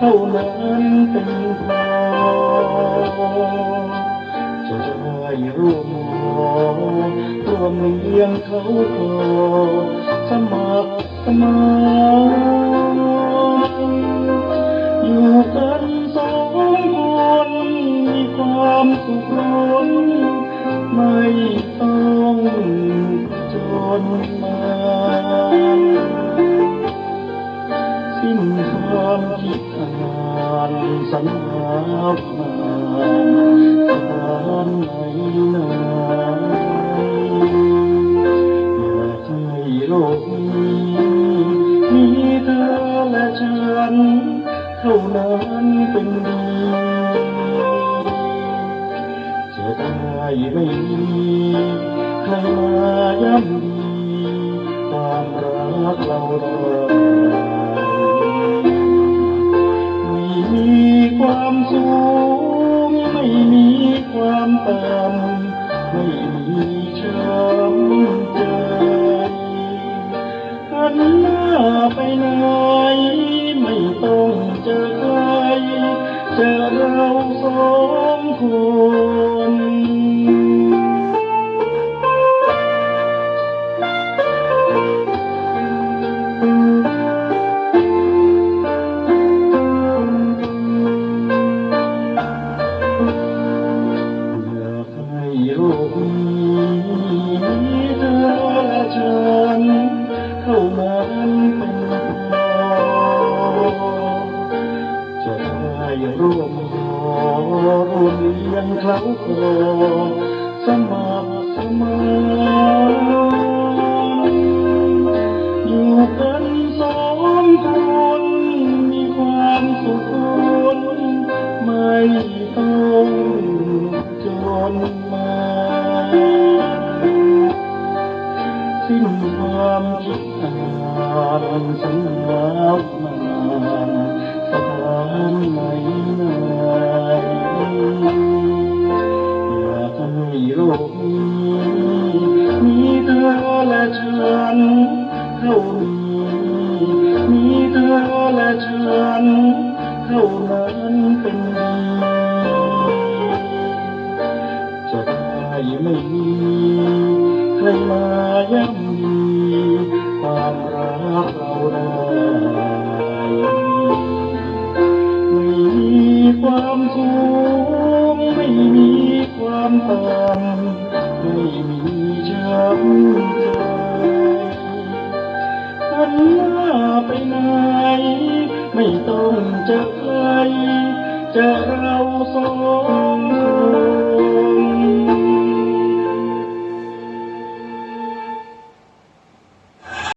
เข้านั้นเป็นพอจะได้ร่วมหอร่วมเลี้ยงเขาก็สมัครสมออยู่กันสองคนมีความสุขล้นไม่ต้องจนมาสิ้นามคิดอ่านสัญหามานไหนนาอยากให้โลกนี้มีเธอและฉันเท่านั้นเป็นดีจะได้ไม่มีใครมาย้ำดีความรักเราเดิม ความสูง ไม่มีความต่ำไม่มีช้ำใจหันหน้าไปไหนไม่ต้องเจอใครเจอเราสองคน กนี้มีเธอและฉันเข้ามาเป็นพอจะได้ร่วมหอร่วมเลี้ยงเขาคอสมัครสมานอยู่กันสองคนมีความสุขล้นไม่ต้องจน สิ้นความคิดอ่านสัญญามาสถานไหนไหนอยากให้โลกนี้มีเธอและฉันเท่านี้มีเธอและฉันเท่านั้นเป็นดีจะได้ไม่มีใครมา ย่ำยีความรักเราได้ไม่มีความสูงไม่มีความต่ำไม่มีช้ำใจหันหน้าไปไหนไม่ต้องจะใครจะเราสอง